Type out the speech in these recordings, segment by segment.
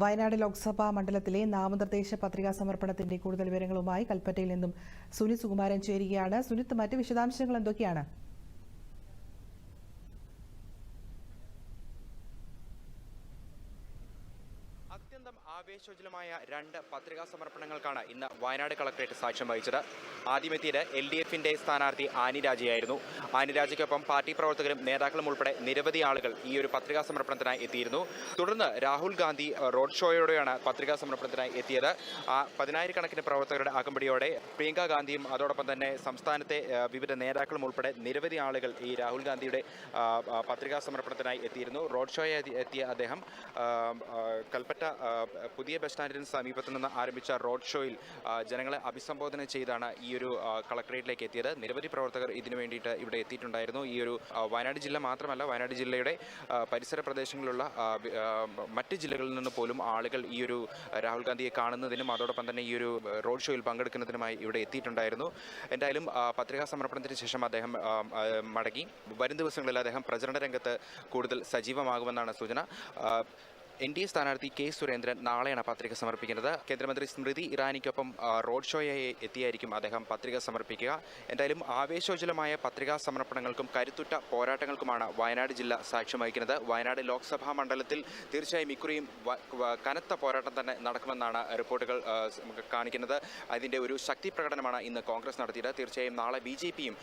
വയനാട് ലോക്സഭാ മണ്ഡലത്തിലെ നാമനിർദ്ദേശ പത്രികാ സമർപ്പണത്തിന്റെ കൂടുതൽ വിവരങ്ങളുമായി കൽപ്പറ്റയിൽ നിന്നും സുനിത് സുകുമാരൻ ചേരുകയാണ്. സുനിത് മറ്റ് വിശദാംശങ്ങൾ എന്തൊക്കെയാണ്? അത്യന്തം ആവേശോജ്വലമായ രണ്ട് പത്രികാ സമർപ്പണങ്ങൾക്കാണ് ഇന്ന് വയനാട് കളക്ടറേറ്റ് സാക്ഷ്യം വഹിച്ചത്. ആദ്യമെത്തിയത് എൽ ഡി എഫിന്റെ സ്ഥാനാർത്ഥി ആനി രാജയായിരുന്നു. ആനി രാജയ്ക്കൊപ്പം പാർട്ടി പ്രവർത്തകരും നേതാക്കളും ഉൾപ്പെടെ നിരവധി ആളുകൾ ഈ ഒരു പത്രികാ സമർപ്പണത്തിനായി എത്തിയിരുന്നു. തുടർന്ന് രാഹുൽ ഗാന്ധി റോഡ് ഷോയോടെയാണ് പത്രികാ സമർപ്പണത്തിനായി എത്തിയത്. പതിനായിരക്കണക്കിന് പ്രവർത്തകരുടെ അകമ്പടിയോടെ പ്രിയങ്ക ഗാന്ധിയും അതോടൊപ്പം തന്നെ സംസ്ഥാനത്തെ വിവിധ നേതാക്കളും ഉൾപ്പെടെ നിരവധി ആളുകൾ ഈ രാഹുൽ ഗാന്ധിയുടെ പത്രികാ സമർപ്പണത്തിനായി എത്തിയിരുന്നു. റോഡ് ഷോയെ എത്തിയ അദ്ദേഹം കൽപ്പറ്റ പുതിയ ബസ് സ്റ്റാൻഡിന് സമീപത്ത് നിന്ന് ആരംഭിച്ച റോഡ് ഷോയിൽ ജനങ്ങളെ അഭിസംബോധന ചെയ്താണ് ഈ ഒരു കളക്ടറേറ്റിലേക്ക് എത്തിയത്. നിരവധി പ്രവർത്തകർ ഇതിനു വേണ്ടിയിട്ട് ഇവിടെ എത്തിയിട്ടുണ്ടായിരുന്നു. ഈ ഒരു വയനാട് ജില്ല മാത്രമല്ല വയനാട് ജില്ലയുടെ പരിസര പ്രദേശങ്ങളിലുള്ള മറ്റ് ജില്ലകളിൽ നിന്ന് പോലും ആളുകൾ ഈ ഒരു രാഹുൽ ഗാന്ധിയെ കാണുന്നതിനും അതോടൊപ്പം തന്നെ ഈ ഒരു റോഡ് ഷോയിൽ പങ്കെടുക്കുന്നതിനുമായി ഇവിടെ എത്തിയിട്ടുണ്ടായിരുന്നു. എന്തായാലും പത്രികാ സമർപ്പണത്തിന് ശേഷം അദ്ദേഹം മടങ്ങി. വരും ദിവസങ്ങളിൽ അദ്ദേഹം പ്രചരണ രംഗത്ത് കൂടുതൽ സജീവമാകുമെന്നാണ് സൂചന. എൻ ഡി എ സ്ഥാനാർത്ഥി കെ സുരേന്ദ്രൻ നാളെയാണ് പത്രിക സമർപ്പിക്കുന്നത്. കേന്ദ്രമന്ത്രി സ്മൃതി ഇറാനിക്കൊപ്പം റോഡ് ഷോയായി എത്തിയായിരിക്കും അദ്ദേഹം പത്രിക സമർപ്പിക്കുക. എന്തായാലും ആവേശോജ്വലമായ പത്രികാ സമർപ്പണങ്ങൾക്കും കരുത്തുറ്റ പോരാട്ടങ്ങൾക്കുമാണ് വയനാട് ജില്ല സാക്ഷ്യം വഹിക്കുന്നത്. വയനാട് ലോക്സഭാ മണ്ഡലത്തിൽ തീർച്ചയായും ഇക്കുറിയും കനത്ത പോരാട്ടം തന്നെ നടക്കുമെന്നാണ് റിപ്പോർട്ടുകൾ കാണിക്കുന്നത്. അതിന്റെ ഒരു ശക്തി പ്രകടനമാണ് ഇന്ന് കോൺഗ്രസ് നടത്തിയത്. തീർച്ചയായും നാളെ ബി ജെ പിയും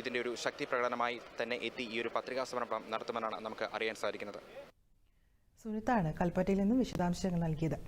ഇതിന്റെ ഒരു ശക്തി പ്രകടനമായി തന്നെ എത്തി ഈ ഒരു പത്രികാ സമർപ്പണം നടത്തുമെന്നാണ് നമുക്ക് അറിയാൻ സാധിക്കുന്നത്. സുനിത്താണ് കൽപ്പറ്റയിൽ നിന്നും വിശദാംശങ്ങൾ നൽകിയത്